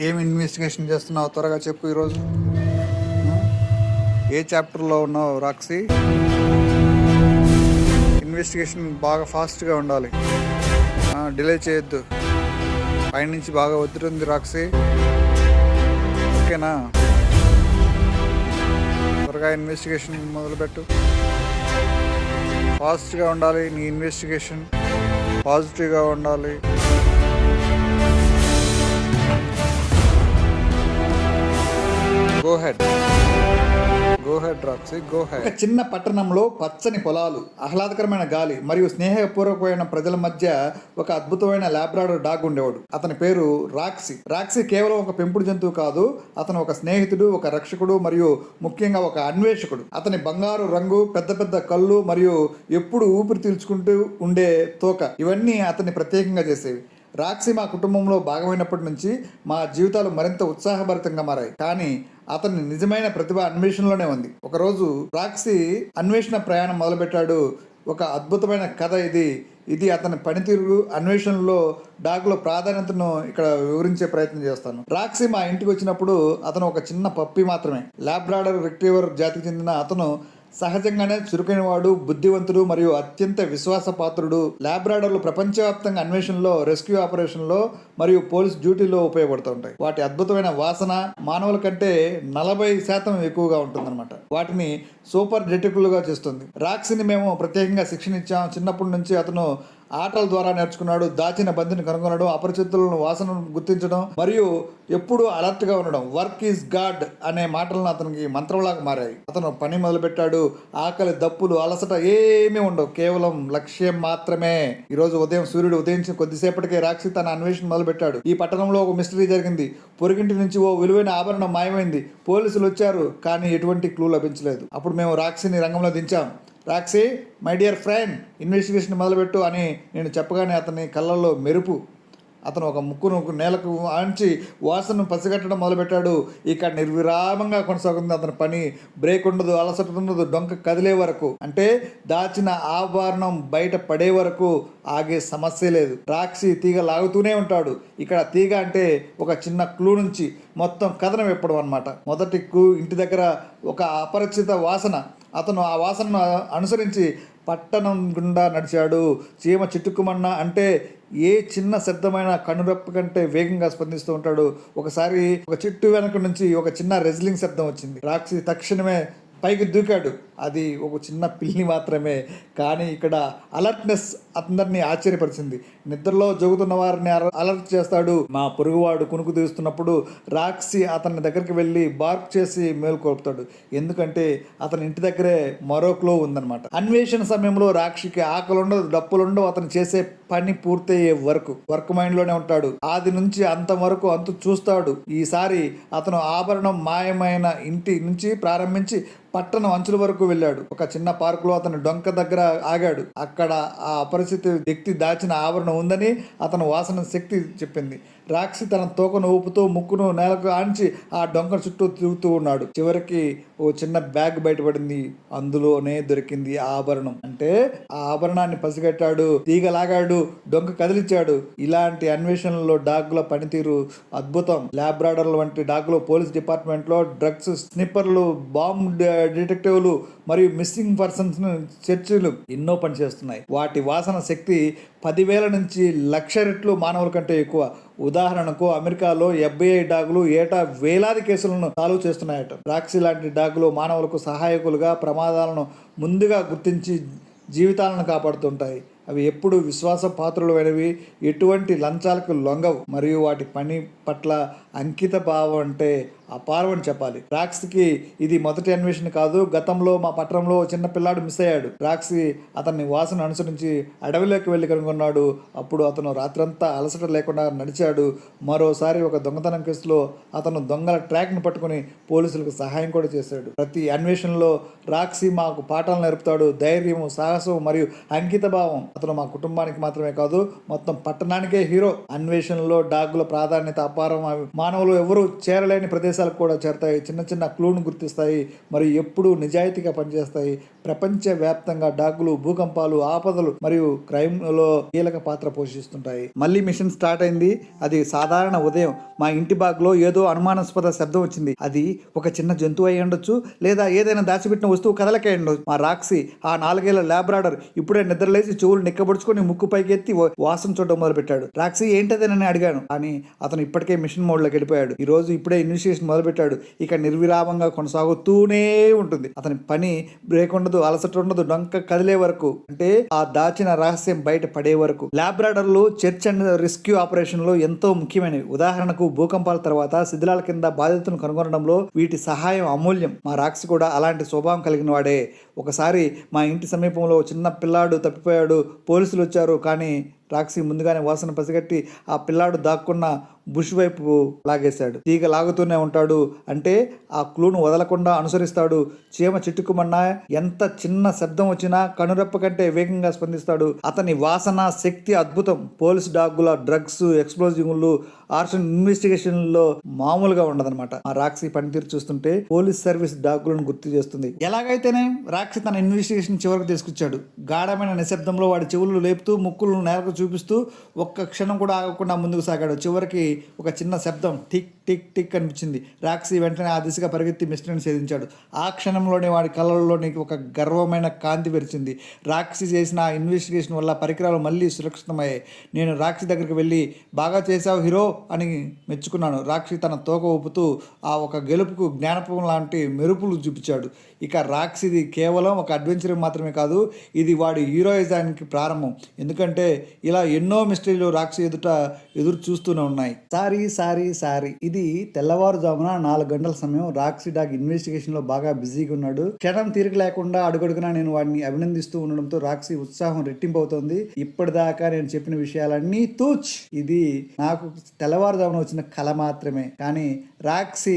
ఏం ఇన్వెస్టిగేషన్ చేస్తున్నావు? త్వరగా చెప్పు ఈరోజు. ఏ చాప్టర్లో ఉన్నావు రాక్సీ ఇన్వెస్టిగేషన్ బాగా ఫాస్ట్గా ఉండాలి. డిలే చేయొద్దు. పైనుంచి బాగా వద్దుతుంది రాక్సీ ఓకేనా? త్వరగా ఇన్వెస్టిగేషన్ మొదలుపెట్టు. ఫాస్ట్గా ఉండాలి నీ ఇన్వెస్టిగేషన్. పాజిటివ్గా ఉండాలి. గో హెడ్ ఒక చిన్న పట్టణంలో పచ్చని పొలాలు ఆహ్లాదకరమైన గాలి మరియు స్నేహపూర్వకమైన ప్రజల మధ్య ఒక అద్భుతమైన లాబ్రాడర్ డాగ్ ఉండేవాడు. అతని పేరు రాక్సీ. రాక్సీ కేవలం ఒక పెంపుడు జంతువు కాదు అతను ఒక స్నేహితుడు ఒక రక్షకుడు మరియు ముఖ్యంగా ఒక అన్వేషకుడు. అతని బంగారు రంగు పెద్ద పెద్ద కళ్ళు మరియు ఎప్పుడు ఊపిరి పీల్చుకుంటూ ఉండే తోక ఇవన్నీ అతన్ని ప్రత్యేకంగా చేసేవి. రాక్సీ మా కుటుంబంలో భాగమైనప్పటి నుంచి మా జీవితాలు మరింత ఉత్సాహభరితంగా మారాయి. కానీ అతని నిజమైన ప్రతిభ అన్వేషణలోనే ఉంది. ఒకరోజు రాక్సీ అన్వేషణ ప్రయాణం మొదలుపెట్టాడు. ఒక అద్భుతమైన కథ ఇది. ఇది అతని పనితీరు అన్వేషణలో డాగ్లో ప్రాధాన్యతను ఇక్కడ వివరించే ప్రయత్నం చేస్తాను. రాక్సీ మా ఇంటికి వచ్చినప్పుడు అతను ఒక చిన్న పప్పి మాత్రమే. ల్యాబ్రాడర్ రిట్రీవర్ జాతికి చెందిన అతను సహజంగానే చురుకైనవాడు బుద్ధివంతుడు మరియు అత్యంత విశ్వాసపాత్రుడు. ల్యాబ్రాడర్లు ప్రపంచవ్యాప్తంగా అన్వేషణలో రెస్క్యూ ఆపరేషన్లో మరియు పోలీస్ డ్యూటీలో ఉపయోగపడుతుంటాయి. వాటి అద్భుతమైన వాసన మానవుల కంటే నలభై శాతం ఎక్కువగా ఉంటుందన్నమాట. వాటిని సూపర్ డిటెక్టివ్లుగా చేస్తుంది. రాక్సిని మేము ప్రత్యేకంగా శిక్షణ ఇచ్చాం చిన్నప్పటి నుంచి అతను ఆటల ద్వారా నేర్చుకున్నాడు దాచిన బంతిని కనుగొనడం అపరిచితులను వాసనను గుర్తించడం మరియు ఎప్పుడూ అలర్ట్గా ఉండడం. వర్క్ ఈజ్ గాడ్ అనే మాటలను అతనికి మంత్రంలాగా మారాయి. అతను పని మొదలుపెట్టాడు ఆకలి దప్పులు అలసట ఏమీ ఉండవు. కేవలం లక్ష్యం మాత్రమే. ఈ రోజు ఉదయం సూర్యుడు ఉదయించిన కొద్దిసేపటికే రాక్షి తన అన్వేషణ మొదలుపెట్టాడు. ఈ పట్టణంలో ఒక మిస్టరీ జరిగింది. పొరుగింటి నుంచి ఓ విలువైన ఆభరణం మాయమైంది. పోలీసులు వచ్చారు కానీ ఎటువంటి క్లూ లభించలేదు. అప్పుడు మేము రాక్షిని రంగంలో దించాం. Roxy my dear friend investigation మొదలుపెట్టు అని నేను చెప్పగానే అతని కళ్ళల్లో మెరుపు. అతను ఒక ముక్కును నేలకు ఆంచి వాసనను పసిగట్టడం మొదలుపెట్టాడు. ఇక నిర్విరామంగా కొనసాగుతుంది అతని పని. బ్రేక్ ఉండదు అలసట ఉండదు డొంక కదిలే వరకు. అంటే దాచిన ఆభరణం బయట పడే వరకు ఆగే సమస్య లేదు. రాక్షి తీగ లాగుతూనే ఉంటాడు. ఇక్కడ తీగ అంటే ఒక చిన్న క్లూ నుంచి మొత్తం కథనం ఇప్పడం అనమాట మొదటి క్లూ ఇంటి దగ్గర ఒక అపరిచిత వాసన. అతను ఆ వాసనను అనుసరించి పట్టణం గుండా నడిచాడు. చీమ చిట్టుకుమన్నా అంటే ఏ చిన్న శబ్దమైన కనురెప్ప కంటే వేగంగా స్పందిస్తూ ఉంటాడు. ఒకసారి ఒక చెట్టు వెనక నుంచి ఒక చిన్న రెజ్లింగ్ శబ్దం వచ్చింది. రాక్షి తక్షణమే పైకి దూకాడు. అది ఒక చిన్న పిల్లి మాత్రమే. కానీ ఇక్కడ అలర్ట్నెస్ అందరినీ ఆశ్చర్యపరిచింది. నిద్రలో జోగుతున్న వారిని అలర్ట్ చేస్తాడు. మా పొరుగువాడు కునుకు తీస్తున్నప్పుడు రాక్సి అతని దగ్గరికి వెళ్ళి బార్క్ చేసి మేల్కొల్పుతాడు ఎందుకంటే అతని ఇంటి దగ్గరే మరో క్లో ఉందన్నమాట. అన్వేషణ సమయంలో రాక్షికి ఆకలి ఉండదు డప్పులు ఉండవు అతను చేసే పని పూర్తయ్యే వరకు వర్క్ మైండ్లోనే ఉంటాడు. ఆది నుంచి అంత వరకు అంతు చూస్తాడు. ఈసారి అతను ఆభరణం మాయమైన ఇంటి నుంచి ప్రారంభించి పట్టణం అంచుల వరకు వెళ్ళాడు. ఒక చిన్న పార్కులో అతను డొంక దగ్గర ఆగాడు. అక్కడ ఆ అపరిచిత వ్యక్తి దాచిన ఆభరణం ఉందని అతను వాసన శక్తి చెప్పింది. రాక్షి తన తోకను ఊపుతూ ముక్కును నేలకు ఆంచి ఆ డొంక చుట్టూ తిరుగుతూ ఉన్నాడు. చివరికి ఓ చిన్న బ్యాగ్ బయటపడింది. అందులోనే దొరికింది ఆ ఆభరణం. అంటే ఆ ఆభరణాన్ని పసిగట్టాడు తీగ లాగాడు డొంక కదిలించాడు. ఇలాంటి అన్వేషణలో డాగ్ల పనితీరు అద్భుతం. ల్యాబ్రాడర్ల వంటి డాగ్లు పోలీస్ డిపార్ట్మెంట్లో డ్రగ్స్ స్నిప్పర్లు బాంబ్ డిటెక్టివ్లు మరియు మిస్సింగ్ పర్సన్స్ చర్చలు ఎన్నో పనిచేస్తున్నాయి. వాటి వాసన శక్తి పదివేల నుంచి లక్ష రెట్లు మానవుల కంటే ఎక్కువ. ఉదాహరణకు అమెరికాలో ఎఫ్బిఐ డాగులు ఏటా వేలాది కేసులను సాల్వ్ చేస్తున్నాయట. రాక్సీ లాంటి డాగులు మానవులకు సహాయకులుగా ప్రమాదాలను ముందుగా గుర్తించి జీవితాలను కాపాడుతుంటాయి. అవి ఎప్పుడు విశ్వాస పాత్రులైనవి. ఎటువంటి లంచాలకు లొంగవు. మరియు వాటి పని పట్ల అంకిత భావం అంటే ఆ పార్వని చెప్పాలి. రాక్స్కి ఇది మొదటి అన్వేషణ కాదు గతంలో మా పట్టణంలో చిన్న పిల్లాడు మిస్ అయ్యాడు. రాక్సీ అతన్ని వాసన అనుసరించి అడవిలోకి వెళ్ళి కనుగొన్నాడు. అప్పుడు అతను రాత్రంతా అలసట లేకుండా నడిచాడు. మరోసారి ఒక దొంగతనం కేసులో అతను దొంగల ట్రాక్ను పట్టుకుని పోలీసులకు సహాయం కూడా చేశాడు. ప్రతి అన్వేషణలో రాక్సీ మాకు పాఠాలు నేర్పుతాడు. ధైర్యము సాహసం మరియు అంకిత భావం అతను మా కుటుంబానికి మాత్రమే కాదు మొత్తం పట్టణానికే హీరో. అన్వేషణలో డాగుల ప్రాధాన్యత అపారం మానవులు ఎవరు చేరలేని ప్రదేశాలకు కూడా చేరతాయి చిన్న చిన్న క్లూను గుర్తిస్తాయి మరియు ఎప్పుడూ నిజాయితీగా పనిచేస్తాయి. ప్రపంచ వ్యాప్తంగా డాగులు భూకంపాలు ఆపదలు మరియు క్రైమ్లో కీలక పాత్ర పోషిస్తుంటాయి. మళ్ళీ మిషన్ స్టార్ట్ అయింది. అది సాధారణ ఉదయం. మా ఇంటి బాగ్లో ఏదో అనుమానాస్పద శబ్దం వచ్చింది. అది ఒక చిన్న జంతువు అయి ఉండొచ్చు లేదా ఏదైనా దాచిపెట్టిన వస్తువు కదలకై ఉండొచ్చు. మా రాక్సీ ఆ నాలుగేళ్ళ ల్యాబ్రాడర్ ఇప్పుడే నిద్రలేసి చెవులు నిక్కబడుచుకొని ముక్కు పైకెత్తి వాసన చూడడం మొదలు పెట్టాడు రాక్సీ అని అడిగాను. కానీ అతను ఇప్పటికే మిషన్ మోడ్లోకి వెళ్ళిపోయాడు. ఈ రోజు ఇప్పుడే ఇనిషియేషన్ మొదలుపెట్టాడు. ఇక నిర్విరామంగా కొనసాగుతూనే ఉంటుంది. అతని పని బ్రేక్ ఉండదు అలసట ఉండదు డొంక కదిలే వరకు. అంటే ఆ దాచిన రహస్యం బయట పడే వరకు. ల్యాబ్రాడర్లు చర్చ్ అండ్ రెస్క్యూ ఆపరేషన్లో ఎంతో ముఖ్యమైనవి. ఉదాహరణకు భూకంపాల తర్వాత శిథిలాల కింద బాధితులను కనుగొనడంలో వీటి సహాయం అమూల్యం. మా రాక్సి కూడా అలాంటి స్వభావం కలిగిన వాడే. ఒకసారి మా ఇంటి సమీపంలో చిన్న పిల్లాడు తప్పిపోయాడు. పోలీసులు వచ్చారు. కానీ రాక్సీ ముందుగానే వాసన పసిగట్టి ఆ పిల్లాడు దాక్కున్న బుష్ వైపు లాగేశాడు. తీగ లాగుతూనే ఉంటాడు. అంటే ఆ క్లూను వదలకుండా అనుసరిస్తాడు. చీమ చిట్టుకుమన్నా ఎంత చిన్న శబ్దం వచ్చినా కనురెప్ప కంటే వేగంగా స్పందిస్తాడు. అతని వాసన శక్తి అద్భుతం. పోలీస్ డాగుల డ్రగ్స్ ఎక్స్ప్లోజివ్లు ఆర్షన్ ఇన్వెస్టిగేషన్లో మామూలుగా ఉండదన్నమాట. ఆ రాక్సీ పనితీరు చూస్తుంటే పోలీస్ సర్వీస్ డాగులను గుర్తు చేస్తుంది. ఎలాగైతేనే రాక్సీ తన ఇన్వెస్టిగేషన్ చివరికి తీసుకొచ్చాడు. గాఢమైన నిశ్శబ్దంలో వాడి చెవులు లేపుతూ ముక్కులను నేలకు చూపిస్తూ ఒక్క క్షణం కూడా ఆగకుండా ముందుకు సాగాడు. చివరికి ఒక చిన్న శబ్దం టిక్ టిక్ టిక్ అనిపించింది. రాక్సీ వెంటనే ఆ దిశగా పరిగెత్తి మిస్టర్ని ఛేదించాడు. ఆ క్షణంలోనే వాడి కళ్ళల్లోని ఒక గర్వమైన కాంతి వెరిచింది. రాక్సీ చేసిన ఆ ఇన్వెస్టిగేషన్ వల్ల పరికరాలు మళ్ళీ సురక్షితమయ్యాయి. నేను రాక్సీ దగ్గరికి వెళ్ళి బాగా చేశావు హీరో అని మెచ్చుకున్నాను. రాక్షి తన తోక ఊపుతూ ఆ ఒక గెలుపుకు జ్ఞానపం లాంటి మెరుపులు చూపించాడు. ఇక రాక్సిది కేవలం ఒక అడ్వెంచర్ మాత్రమే కాదు ఇది వాడి హీరోయిజానికి ప్రారంభం. ఎందుకంటే ఇలా ఎన్నో మిస్టరీలు రాక్షి ఎదుట ఎదురు చూస్తూనే ఉన్నాయి. Sorry sorry sorry. ఇది ఇది తెల్లవారుజామున నాలుగు గంటల సమయం రాక్సీ డాగ్ ఇన్వెస్టిగేషన్లో బాగా బిజీగా ఉన్నాడు. క్షణం తీరిక లేకుండా అడుగడుగునా నేను వాడిని అభినందిస్తూ ఉండడంతో రాక్సీ ఉత్సాహం రెట్టింపు అవుతోంది ఇప్పటిదాకా నేను చెప్పిన విషయాలన్నీ తూచ్. ఇది నాకు తెల్లవారుజామున వచ్చిన కళ మాత్రమే. కానీ రాక్సీ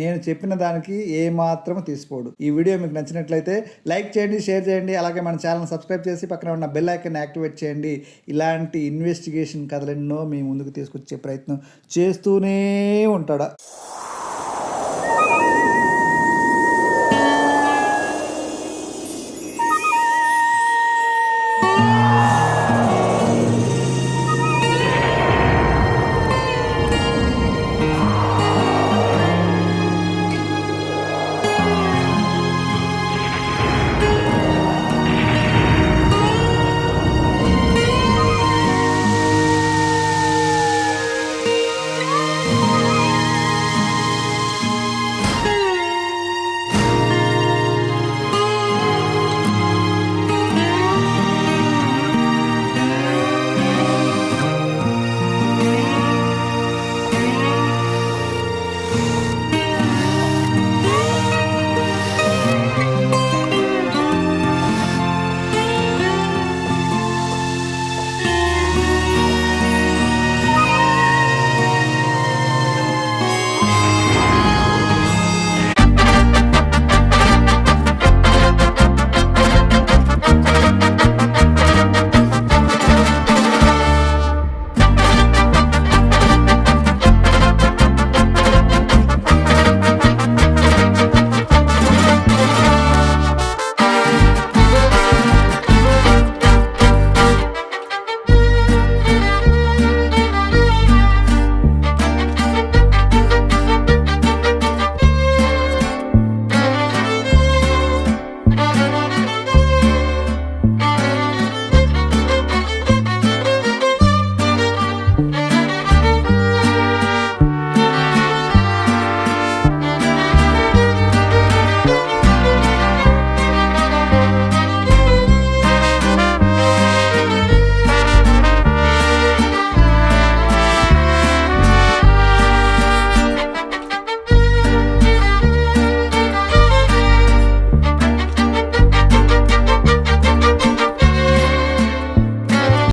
నేను చెప్పిన దానికి ఏ మాత్రం తీసుకోడు ఈ వీడియో మీకు నచ్చినట్లయితే లైక్ చేయండి షేర్ చేయండి అలాగే మన ఛానల్ సబ్స్క్రైబ్ చేసి పక్కన ఉన్న బెల్ ఐకాన్ యాక్టివేట్ చేయండి. ఇలాంటి ఇన్వెస్టిగేషన్ కథలెన్నో మీ ముందుకు తీసుకొచ్చే ప్రయత్నం చేస్తూనే ఉంటాడా?